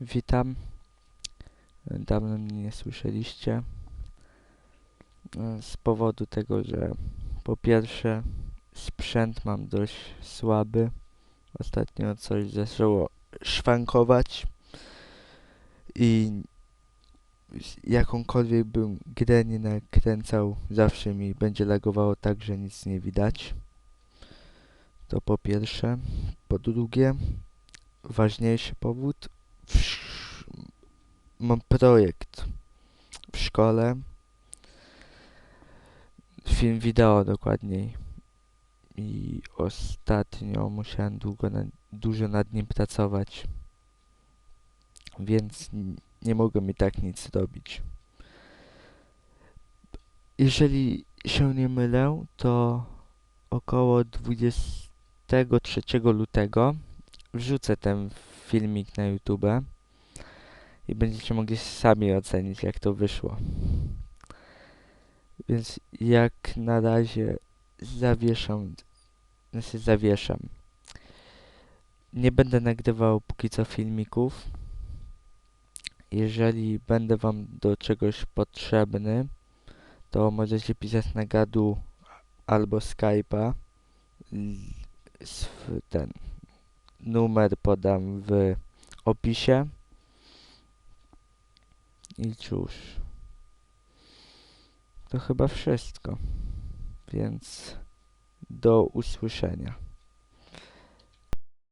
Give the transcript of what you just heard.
Witam. Dawno mnie nie słyszeliście. E, Z powodu tego, że po pierwsze sprzęt mam dość słaby. Ostatnio coś zaczęło szwankować i jakąkolwiek bym grę nie nakręcał, zawsze mi będzie lagowało tak, że nic nie widać. To po pierwsze. Po drugie, ważniejszy powód, mam projekt w szkole, film wideo dokładniej i ostatnio musiałem długo na, dużo nad nim pracować, więc nie mogłem i tak nic zrobić. Jeżeli się nie mylę, to około 23 lutego wrzucę ten filmik na YouTube i będziecie mogli sami ocenić, jak to wyszło. Więc jak na razie zawieszam, znaczy zawieszam. Nie będę nagrywał póki co filmików. Jeżeli będę wam do czegoś potrzebny, to możecie pisać na gadu albo Skype'a. Ten numer podam w opisie. I cóż, to chyba wszystko. Więc do usłyszenia.